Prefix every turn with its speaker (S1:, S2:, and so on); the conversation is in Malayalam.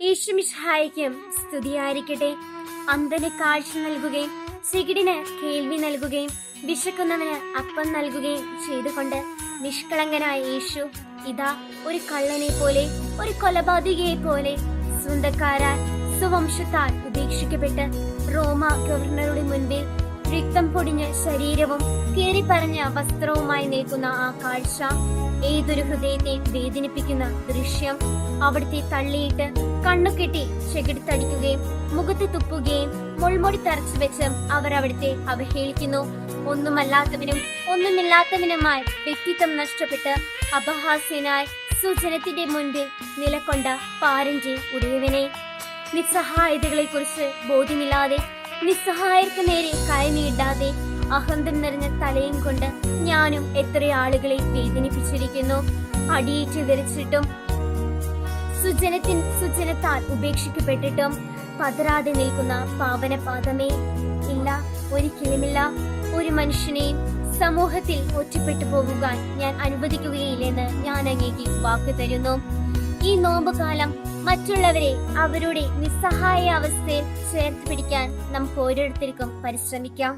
S1: യേശുമിഷായിക്കും സ്തുതിയായിരിക്കട്ടെ. അന്ധന് കാഴ്ച നൽകുകയും സിഗിഡിന് കേൾവി നൽകുകയും വിശക്കുന്നവന് അപ്പം നൽകുകയും ചെയ്തുകൊണ്ട് നിഷ്കളങ്കനായ യേശു ഇതാ ഒരു കള്ളനെ പോലെ ഒരു കൊലപാതകയെ പോലെ സ്വന്തക്കാരാൽ സുവംശത്താൽ ഉപേക്ഷിക്കപ്പെട്ട് റോമ ഗവർണറുടെ മുൻപിൽ രക്തം പൊടിഞ്ഞ ശരീരവും കീറിപ്പറഞ്ഞ വസ്ത്രവുമായി നിൽക്കുന്ന ആ കാഴ്ച ഏതൊരു ഹൃദയത്തെ വേദനിപ്പിക്കുന്ന ദൃശ്യം അവിടുത്തെ തള്ളിയിട്ട് കണ്ണുകെട്ടി ചെകിടുത്തടിക്കുകയും മുഖത്ത് തുപ്പുകയും മുൾമുടി തറച്ചു വെച്ച് അവർ അവിടുത്തെ അവഹേളിക്കുന്നു. ഒന്നുമല്ലാത്തവനും ഒന്നുമില്ലാത്തവനുമായി വ്യക്തിത്വം നഷ്ടപ്പെട്ട് അപഹാസ്യനായി സുജനത്തിന്റെ മുൻപിൽ നിലകൊണ്ട പാരന്റെ ഉടയവനെ. നിസ്സഹായതകളെ കുറിച്ച് ബോധ്യമില്ലാതെ നിസ്സഹായർക്ക് നേരെ കൈനീട്ടാതെ അഹന്തം നിറഞ്ഞ തലയും കൊണ്ട് ഞാനും എത്ര ആളുകളെ വേദനിപ്പിച്ചിരിക്കുന്നു. അടിയേറ്റ് വിരച്ചിട്ടും സുജനത്തിൻ സുജനത്താൽ ഉപേക്ഷിക്കപ്പെട്ടിട്ടും പതരാതെ നിൽക്കുന്ന പാവന പാദമേ ഇല്ല ഒരിക്കലുമില്ല. ഒരു മനുഷ്യനെയും സമൂഹത്തിൽ ഒറ്റപ്പെട്ടു പോകുവാൻ ഞാൻ അനുവദിക്കുകയില്ലെന്ന് ഞാൻ അങ്ങേക്ക് വാക്കു തരുന്നു. ഈ നോമ്പുകാലം മറ്റുള്ളവരെ അവരുടെ നിസ്സഹായ അവസ്ഥയിൽ ചേർത്ത് പിടിക്കാൻ നമുക്ക് ഓരോരുത്തർക്കും പരിശ്രമിക്കാം.